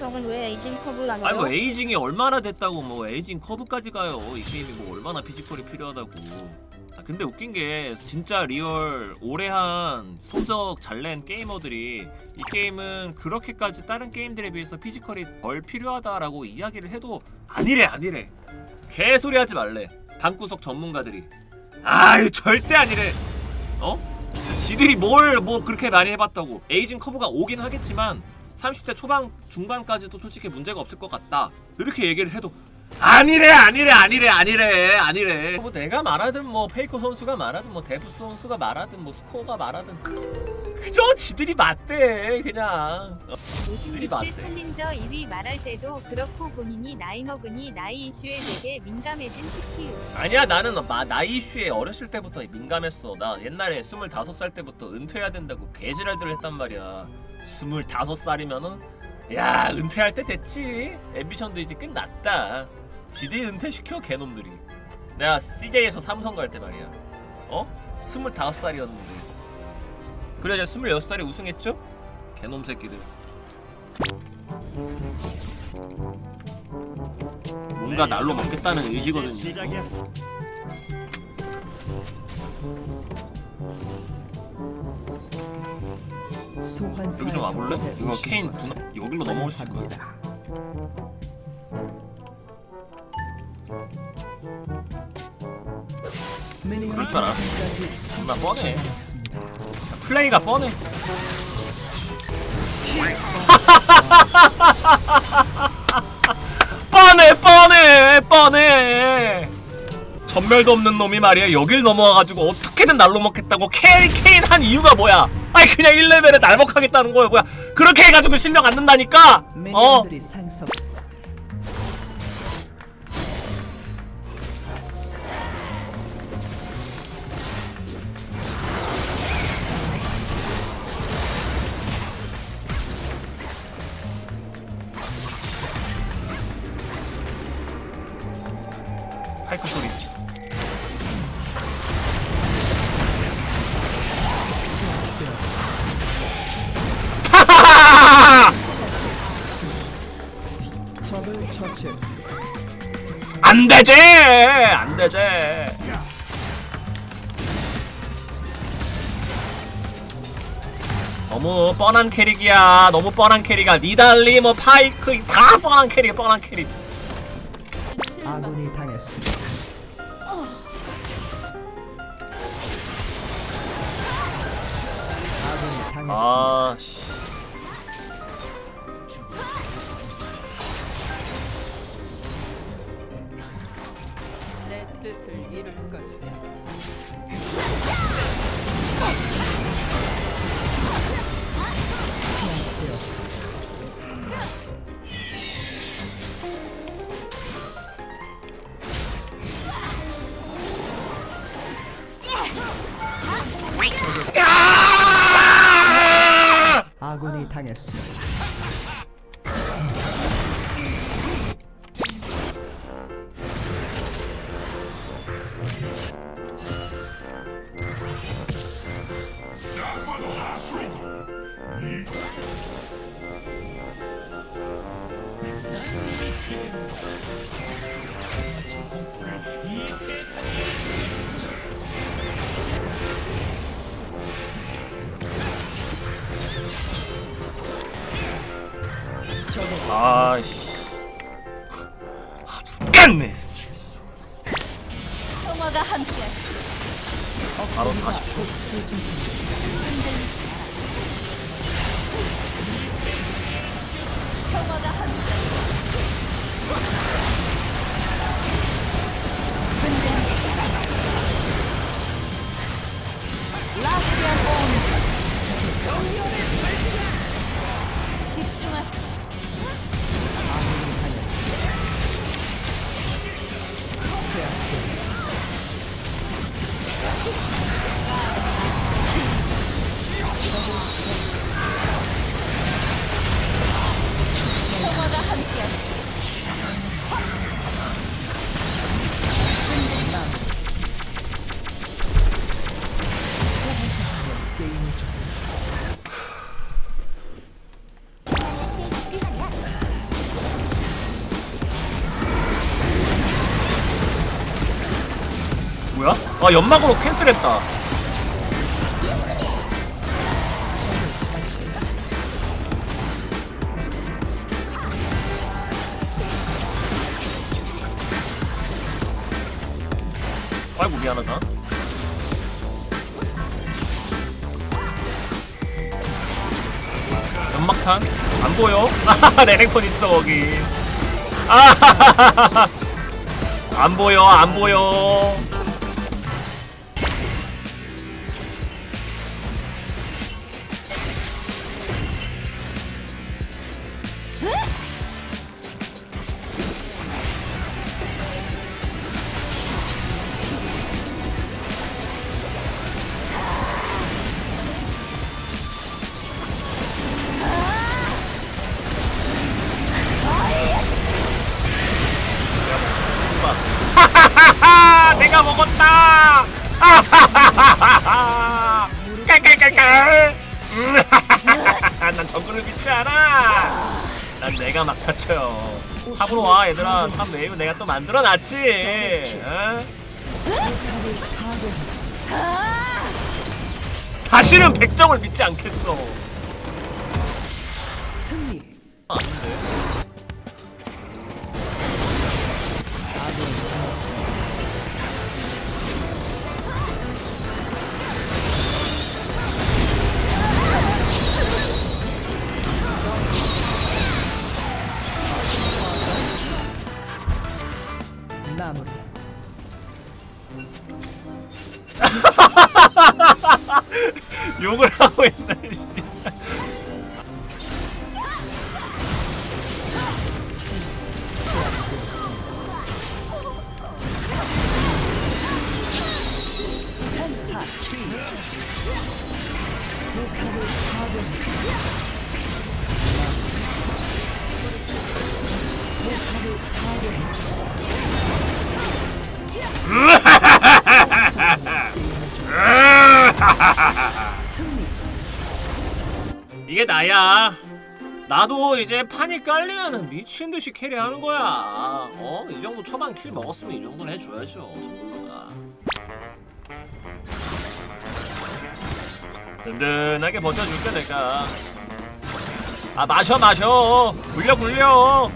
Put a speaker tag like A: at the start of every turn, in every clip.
A: 형은 왜 에이징 커브를 안
B: 아니 뭐? 에이징이 얼마나 됐다고 뭐 에이징 커브까지 가요. 이 게임이 뭐 얼마나 피지컬이 필요하다고. 아 근데 웃긴 게 진짜 리얼 오래 한 성적 잘 낸 게이머들이 이 게임은 그렇게까지 다른 게임들에 비해서 피지컬이 덜 필요하다라고 이야기를 해도 아니래 아니래. 개소리 하지 말래 방구석 전문가들이. 아유 절대 아니래. 어? 지들이 뭘 뭐 그렇게 많이 해봤다고. 에이징 커브가 오긴 하겠지만 30대 초반 중반까지도 솔직히 문제가 없을 것 같다. 이렇게 얘기를 해도 아니래 아니래 아니래 아니래 아니래. 뭐 내가 말하든 뭐 페이커 선수가 말하든 뭐 데브스 선수가 말하든 뭐 스코어가 말하든 그저 지들이 맞대 그냥. 어, 지들이 맞대.
C: 챌린저 1위 말할 때도 그렇고 본인이 나이 먹으니 나이 이슈에 되게 민감해진 특히
B: 아니야 나는 마, 나이 이슈에 어렸을 때부터 민감했어. 나 옛날에 25살 때부터 은퇴해야 된다고 개지랄들을 했단 말이야. 25살이면은 야 은퇴할 때 됐지. 앰비션도 이제 끝났다. 지대 은퇴시켜 개놈들이. 내가 CJ에서 삼성 갈 때 말이야. 어? 25살이었는데 그래 이제 26살에 우승했죠? 개놈 새끼들 뭔가 날로 먹겠다는 의지거든요. 여기 좀 와볼래? 이거 케인 누나 여기로 넘어올 수 있을 거야. 그럴 줄 알아. 나 뻔해. 플레이가 뻔해. 뻔해 뻔해 뻔해. 전멸도 없는 놈이 말이야 여길 넘어와가지고 어떻게든 날로 먹겠다고 케인 한 이유가 뭐야? 아니 그냥 1레벨에 날먹하겠다는 거야 뭐야? 그렇게 해가지고 실력 안 는다니까. 어? 되지! 안 되지! 너무 뻔한 캐릭이야. 너무 뻔한 캐릭이야. 니달리, 뭐, 파이크, 다 뻔한 캐릭, 뻔한 캐릭.
D: 아군이 당했습니다. 아군이 당했습니다.
B: 아, 씨.
E: 내 뜻을 이룰 것이다.
D: 아군이 당했습니다.
B: 아이씨. 아, 죽겠네. 진짜.
A: 평화가 함께
B: 바로 40초.
D: 아
B: 연막으로 캔슬했다. 아이고 미안하다. 연막탄? 안 보여? 레넥톤 있어 거기. 아, 안 보여 안 보여 내가 먹었다 하하하하하. 깔깔깔깔. 음, 하하하하. 난 정글을 믿지 않아. 난 내가 막 다쳐요. 탑으로 와 얘들아. 탑 웨이브 내가 또 만들어놨지. 어? 다시는 백정을 믿지 않겠어.
D: 승리.
B: 아닌데 욕을 하 이게 나야. 나도 이제 판이 깔리면은 미친 듯이 캐리하는 거야. 어? 이 정도 초반 킬 먹었으면 이 정도는 해줘야죠. 정글러가. 든든하게 버텨줄게 내가. 아 마셔 마셔. 굴려 굴려.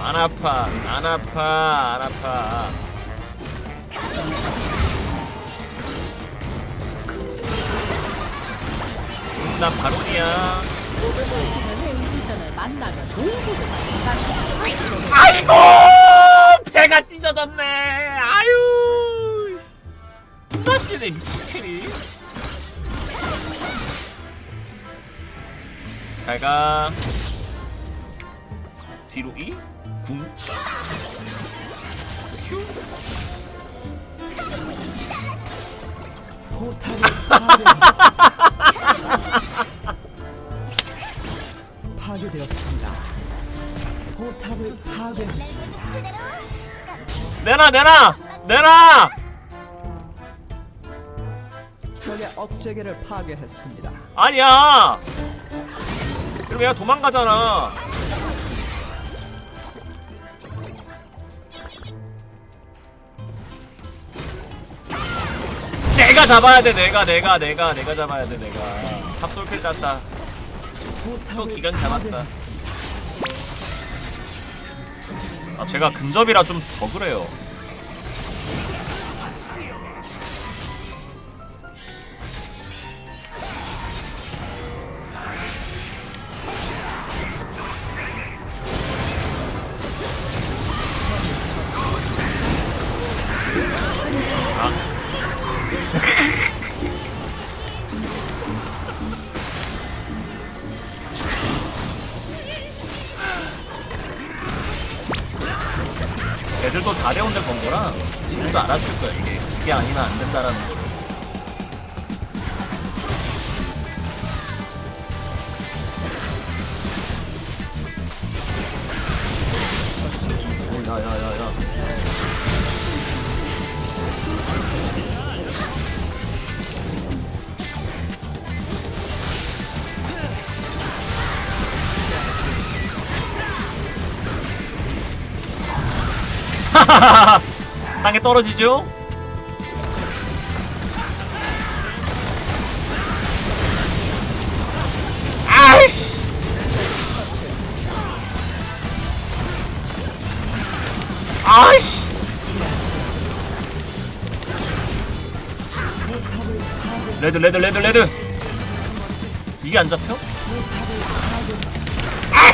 B: 안 아파 안 아파 안 아파. 음, 난 바론이야. 아이고 배가 찢어졌네. 아유. 플러스네 미치캐리. 잘 가. 뒤로 이 궁. 휴.
D: 포탑을 파괴했습니다. 파괴되었습니다.
B: 내놔 내놔 내놔.
D: 적의 억제기를 파괴했습니다.
B: 아니야. 그럼 얘가 도망가잖아. 내가 잡아야 돼. 내가 내가 내가 내가 잡아야 돼. 내가 탑솔킬 땄다.
D: 포탑을
B: 기간 잡았다. 아 제가 근접이라 좀 더 그래요. 쟤들도 4대 5인데 건 거라 지들도 알았을 거야 이게 이게 아니면 안 된다라는 거. 오, 야, 야, 야, 야. 땅에 떨어지죠? 아이씨! 아이씨! 레드 레드 레드 레드 이게 안 잡혀? 아!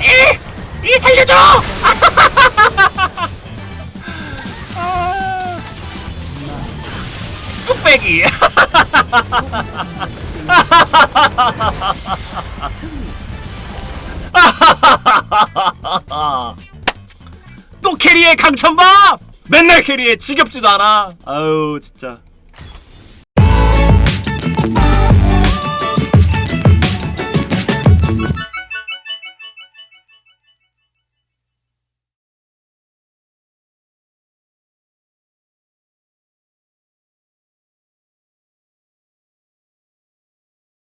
B: 이! 이 살려줘! 뚝배기 또 캐리해 강천봐 맨날 캐리해 지겹지도 않아. 아유 진짜